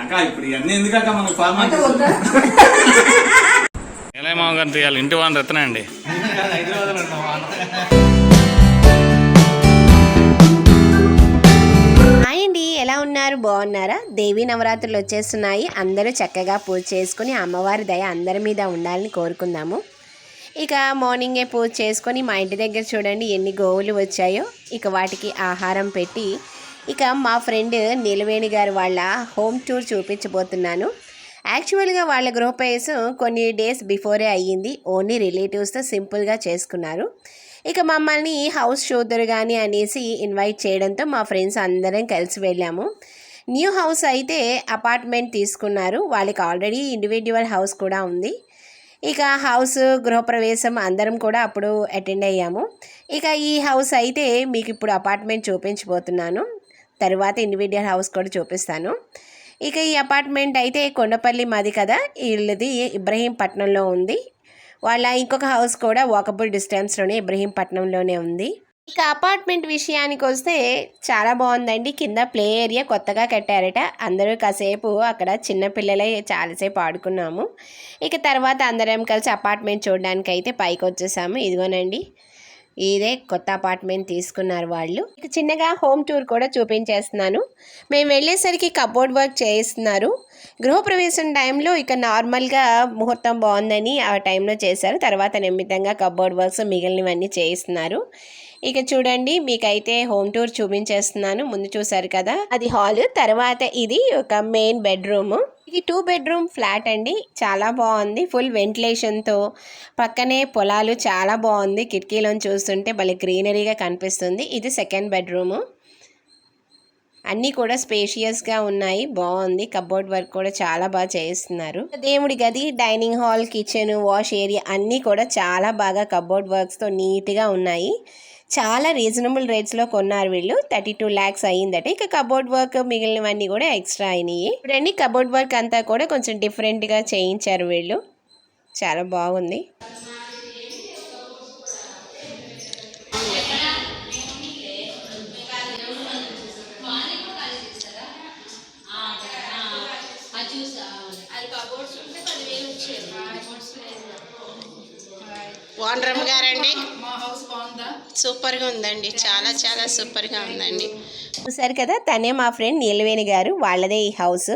అక్క ఇప్పుడు ఇవన్నీ ఎందుకక్క మనకు తీయాలి ఇంటి ఉన్నావా హాయ్ అండి ఎలా ఉన్నారు? బాగున్నారా? దేవీ నవరాత్రులు వచ్చేస్తున్నాయి. అందరూ చక్కగా పూజ చేసుకుని అమ్మవారి దయ అందరి మీద ఉండాలని కోరుకుందాము. ఇక మార్నింగే పూజ చేసుకొని మా ఇంటి దగ్గర చూడండి ఎన్ని గోవులు వచ్చాయో. ఇక వాటికి ఆహారం పెట్టి ఇక మా ఫ్రెండ్ నిలవేణి గారు వాళ్ళ హోమ్ టూర్ చూపించబోతున్నాను. యాక్చువల్గా వాళ్ళ గృహప్రవేశం కొన్ని డేస్ బిఫోరే అయ్యింది. ఓన్లీ రిలేటివ్స్తో సింపుల్గా చేసుకున్నారు. ఇక మమ్మల్ని హౌస్ చూద్దరు కానీ అనేసి ఇన్వైట్ చేయడంతో మా ఫ్రెండ్స్ అందరం కలిసి వెళ్ళాము. న్యూ హౌస్ అయితే అపార్ట్మెంట్ తీసుకున్నారు. వాళ్ళకి ఆల్రెడీ ఇండివిజువల్ హౌస్ కూడా ఉంది. ఇక హౌస్ గృహప్రవేశం అందరం కూడా అప్పుడు అటెండ్ అయ్యాము. ఇక ఈ హౌస్ అయితే మీకు ఇప్పుడు అపార్ట్మెంట్ చూపించబోతున్నాను. తర్వాత ఇండివిజువల్ హౌస్ కూడా చూపిస్తాను. ఇక ఈ అపార్ట్మెంట్ అయితే కొండపల్లి మాది కదా. వీళ్ళది ఇబ్రహీంపట్నంలో ఉంది. వాళ్ళ ఇంకొక హౌస్ కూడా వాకబుల్ డిస్టెన్స్లోనే ఇబ్రహీంపట్నంలోనే ఉంది. ఇక అపార్ట్మెంట్ విషయానికి వస్తే చాలా బాగుందండి. కింద ప్లే ఏరియా కొత్తగా కట్టారట. అందరూ కాసేపు అక్కడ చిన్నపిల్లలే చాలాసేపు ఆడుకున్నాము. ఇక తర్వాత అందరం కలిసి అపార్ట్మెంట్ చూడడానికి అయితే పైకి వచ్చేసాము. ఇదిగోనండి. ఇదే కొత్త అపార్ట్మెంట్ తీసుకున్నారు వాళ్ళు. చిన్నగా హోమ్ టూర్ కూడా చూపించేస్తున్నాను. మేము వెళ్ళేసరికి కబోర్డ్ వర్క్ చేయిస్తున్నారు. గృహప్రవేశం టైంలో ఇక నార్మల్గా ముహూర్తం బాగుందని ఆ టైంలో చేశారు. తర్వాత నిమిత్తంగా కబోర్డ్ వర్క్స్ మిగిలినవన్నీ చేయిస్తున్నారు. ఇక చూడండి మీకైతే హోమ్ టూర్ చూపించేస్తున్నాను. ముందు చూసారు కదా అది హాల్ తర్వాత ఇది ఒక మెయిన్ బెడ్రూమ్ ఇది టూ బెడ్రూమ్ ఫ్లాట్ అండి. చాలా బాగుంది. ఫుల్ వెంటిలేషన్తో పక్కనే పొలాలు చాలా బాగుంది. కిటికీలోని చూస్తుంటే భలే గ్రీనరీగా కనిపిస్తుంది. ఇది సెకండ్ బెడ్రూము అన్నీ కూడా స్పేషియస్గా ఉన్నాయి. బాగుంది. కబోర్డ్ వర్క్ కూడా చాలా బాగా చేస్తున్నారు. దేవుడి గది dining hall kitchen wash area అన్నీ కూడా చాలా బాగా కబోర్డ్ వర్క్స్తో నీట్గా ఉన్నాయి. చాలా రీజనబుల్ రేట్స్లో కొన్నారు వీళ్ళు. థర్టీ టూ ల్యాక్స్ అయ్యిందట. ఇక కబోర్డ్ వర్క్ మిగిలినవన్నీ కూడా ఎక్స్ట్రా అయినాయి. ఇప్పుడండి కబోర్డ్ వర్క్ అంతా కూడా కొంచెం డిఫరెంట్గా చేయించారు వీళ్ళు. చాలా బాగుంది. వానరమ్మ గారండి. మా హౌస్ బాగుందా? సూపర్గా ఉందండి. చాలా చాలా సూపర్గా ఉందండి. చూసారు కదా తనే మా ఫ్రెండ్ నీలవేణి గారు వాళ్ళదే ఈ హౌస్.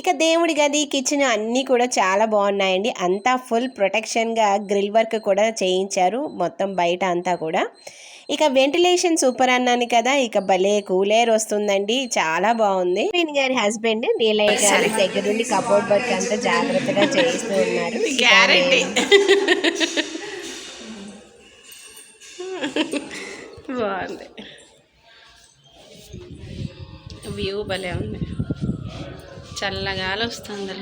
ఇక దేవుడి గది కిచెన్ అన్నీ కూడా చాలా బాగున్నాయండి. అంతా ఫుల్ ప్రొటెక్షన్గా గ్రిల్ వర్క్ కూడా చేయించారు మొత్తం బయట అంతా కూడా. ఇక వెంటిలేషన్ సూపర్ అన్నాను కదా ఇక భలే కూలేర్ వస్తుందండి. చాలా బాగుంది. నీలవేణి గారి హస్బెండ్ నీలయ్య గారి దగ్గరుండి కబోర్డ్ వర్క్ అంతా జాగ్రత్తగా చేయిస్తూ ఉన్నారు. గ్యారెంటీ బాగుంది. వ్యూ భలే ఉంది. చల్లగాలి వస్తుంది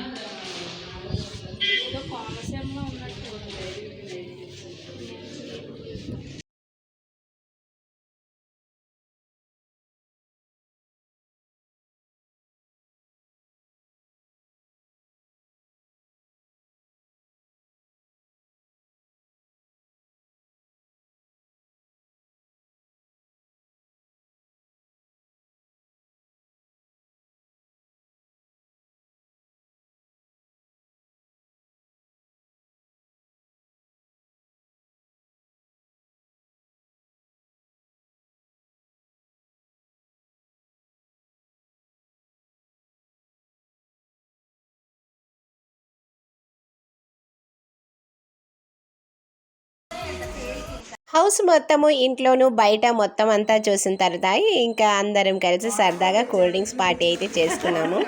హౌస్ మొత్తము ఇంట్లోనూ బయట మొత్తం అంతా చూసిన తర్వాత ఇంకా అందరం కలిసి సరదాగా కూల్ డ్రింక్స్ పార్టీ అయితే చేసుకున్నాము.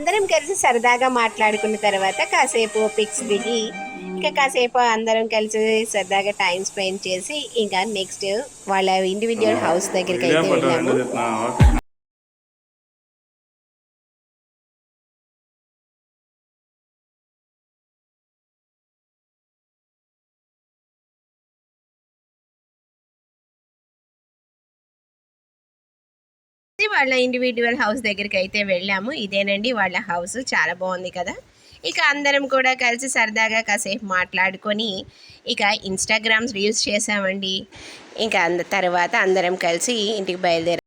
అందరం కలిసి సరదాగా మాట్లాడుకున్న తర్వాత కాసేపు పిక్స్ దిగి ఇంకా కాసేపు అందరం కలిసి సరదాగా టైం స్పెండ్ చేసి ఇంకా నెక్స్ట్ వాళ్ళ ఇండివిజువల్ హౌస్ దగ్గరికి అయితే వెళ్ళాము. వాళ్ళ ఇండివిజువల్ హౌస్ దగ్గరికి అయితే వెళ్ళాము. ఇదేనండి వాళ్ళ హౌస్ చాలా బాగుంది కదా. ఇక అందరం కూడా కలిసి సరదాగా కాసేపు మాట్లాడుకొని ఇక ఇన్స్టాగ్రామ్స్ రీల్స్ చేసామండి ఇంకా అంద తర్వాత అందరం కలిసి ఇంటికి బయలుదేరాం.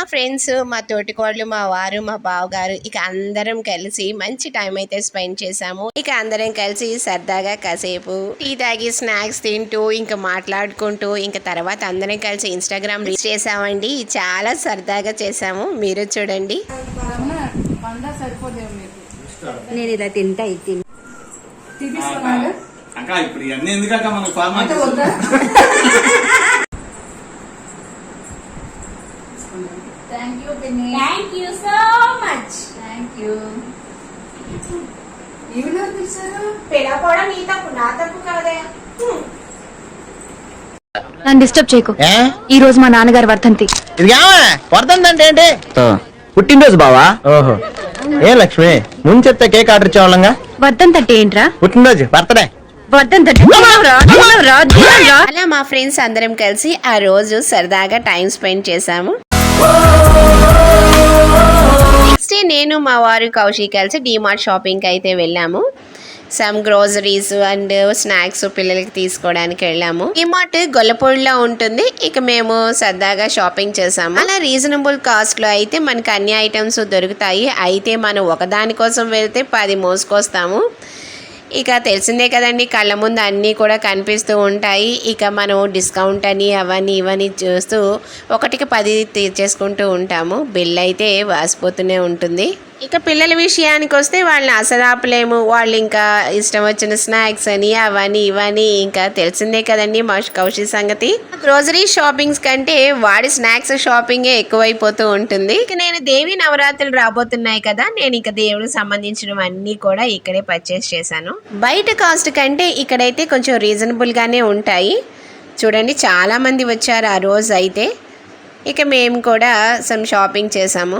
మా ఫ్రెండ్స్ మా తోటికోడలు మా వారు మా బావగారు ఇక అందరం కలిసి మంచి టైం అయితే స్పెండ్ చేసాము ఇక అందరం కలిసి సరదాగా కాసేపు టీ తాగి స్నాక్స్ తింటూ ఇంకా మాట్లాడుకుంటూ ఇంకా తర్వాత అందరం కలిసి ఇన్స్టాగ్రామ్ రీచ్ చేసామండి చాలా సరదాగా చేసాము మీరు చూడండి. నేను ఇలా తింటా ఇది ఇప్పుడు ఇవన్నీ ఎందుకక్క మనకు ఫార్మాలిటీ అంటే వద్దా థ్యాంక్ యూ పిన్ని thank you so much thank you ఈవిడ పిలిచారు పిలవడం నీ తప్పు నా తప్పు కాదే. నన్ను డిస్టర్బ్ చేయకు. ఏ? ఈ రోజు మా నాన్నగారి వర్ధంతి. ఇది వర్ధంతి అంటే ఏంటి? పుట్టినరోజు బావా? ఓహో. ఏ లక్ష్మి ముందు చెప్తే కేక్ ఆర్డర్ ఇచ్చేవాళ్ళంగా? వర్ధంతి అంటే ఏంట్రా? పుట్టినరోజు బర్త్డే. వర్ధంతి అంటే దినవరా, దినవరా, దినవరా. అలా మా ఫ్రెండ్స్ అందరం కలిసి ఆ రోజు సరదాగా టైం స్పెండ్ చేసాము నెక్స్ట్ డే నేను మా వారు కౌశిక్ కలిసి డీమార్ట్ షాపింగ్కి అయితే వెళ్ళాము. సమ్ గ్రోసరీస్ అండ్ స్నాక్స్ పిల్లలకి తీసుకోవడానికి వెళ్ళాము. డిమార్ట్ గొల్లపూడిలో ఉంటుంది. ఇక మేము సరదాగా షాపింగ్ చేసాము. అలా రీజనబుల్ కాస్ట్లో అయితే మనకి అన్ని ఐటమ్స్ దొరుకుతాయి. అయితే మనం ఒకదాని కోసం వెళ్తే పది మోసుకొస్తాము. ఇక తెలిసిందే కదండి కళ్ళ ముందు అన్నీ కూడా కనిపిస్తూ ఉంటాయి. ఇక మనం డిస్కౌంట్ అని అవన్నీ ఇవన్నీ చూస్తూ ఒకటికి పది తీర్చేసుకుంటూ ఉంటాము. బిల్ అయితే వాసిపోతూనే ఉంటుంది. ఇక పిల్లల విషయానికి వస్తే వాళ్ళని అసలు ఆపలేము. వాళ్ళు ఇంకా ఇష్టం వచ్చిన స్నాక్స్ అని అవని ఇవని ఇంకా తెలిసిందే కదండి మా కౌశి సంగతి. గ్రోసరీ షాపింగ్స్ కంటే వాడి స్నాక్స్ షాపింగే ఎక్కువైపోతూ ఉంటుంది. ఇక నేను దేవి నవరాత్రులు రాబోతున్నాయి కదా నేను ఇక దేవుడికి సంబంధించినవి అన్నీ కూడా ఇక్కడే పర్చేస్ చేశాను. బయట కాస్ట్ కంటే ఇక్కడైతే కొంచెం రీజనబుల్ గానే ఉంటాయి. చూడండి చాలా మంది వచ్చారు ఆ రోజు అయితే ఇక మేము కూడా సమ్ షాపింగ్ చేసాము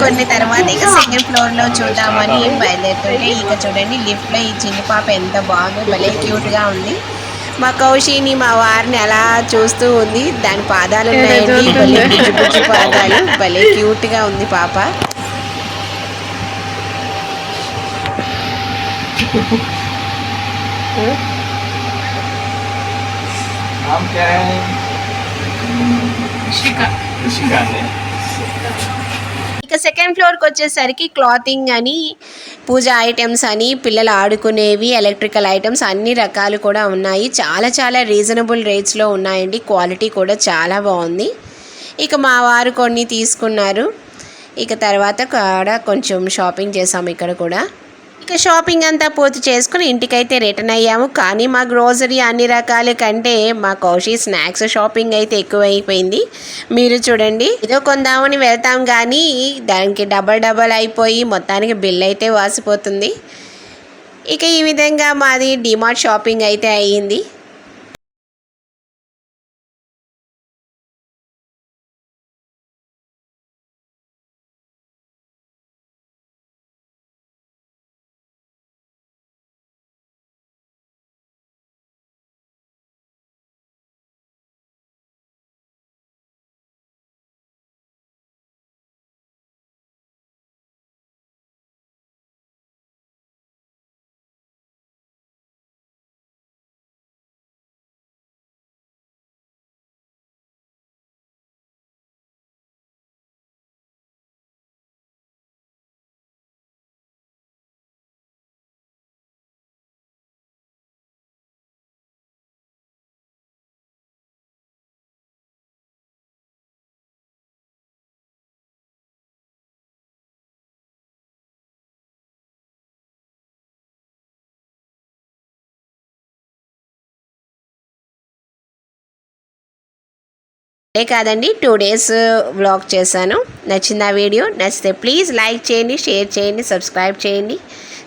కొన్ని తర్వాత ఇక సెకండ్ ఫ్లోర్లో చూద్దామని బయలుదేరుతుంటే ఇక చూడండి లిఫ్ట్లో ఈ చిన్న పాప ఎంత బాగా భలే క్యూట్గా ఉంది. మా కౌశిని మా వారిని ఎలా చూస్తూ ఉంది. దాని పాదాలు ఉన్నాయండి. పాదాలు భలే క్యూట్గా ఉంది పాప. ఇక సెకండ్ ఫ్లోర్కి వచ్చేసరికి క్లాతింగ్ అని పూజ ఐటమ్స్ అని పిల్లలు ఆడుకునేవి ఎలక్ట్రికల్ ఐటమ్స్ అన్ని రకాలు కూడా ఉన్నాయి. చాలా చాలా రీజనబుల్ రేట్స్లో ఉన్నాయండి. క్వాలిటీ కూడా చాలా బాగుంది. ఇక మా వారు కొన్ని తీసుకున్నారు. ఇక తర్వాత కూడా కొంచెం షాపింగ్ చేసాము ఇక్కడ కూడా. ఇక షాపింగ్ అంతా పూర్తి చేసుకుని ఇంటికైతే రిటర్న్ అయ్యాము. కానీ మా గ్రోసరీ అన్ని రకాల కంటే మా కౌశి స్నాక్స్ షాపింగ్ అయితే ఎక్కువైపోయింది. మీరు చూడండి. ఏదో కొందామని వెళ్తాం కానీ దానికి డబల్ డబల్ అయిపోయి మొత్తానికి బిల్ అయితే వాసిపోతుంది. ఇక ఈ విధంగా మాది డిమార్ట్ షాపింగ్ అయితే అయ్యింది. ఏ కాదండి టూ డేస్ వ్లాగ్ చేశాను. నచ్చింది ఆ వీడియో? నచ్చితే ప్లీజ్ లైక్ చేయండి షేర్ చేయండి సబ్స్క్రైబ్ చేయండి.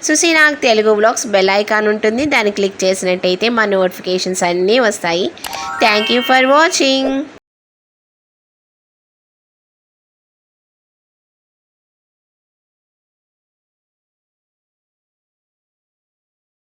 సుసీ నాకు తెలుగు వ్లాగ్స్ బెల్ ఐకాన్ ఉంటుంది. దాన్ని క్లిక్ చేసినట్టయితే మా నోటిఫికేషన్స్ అన్నీ వస్తాయి. Thank you for watching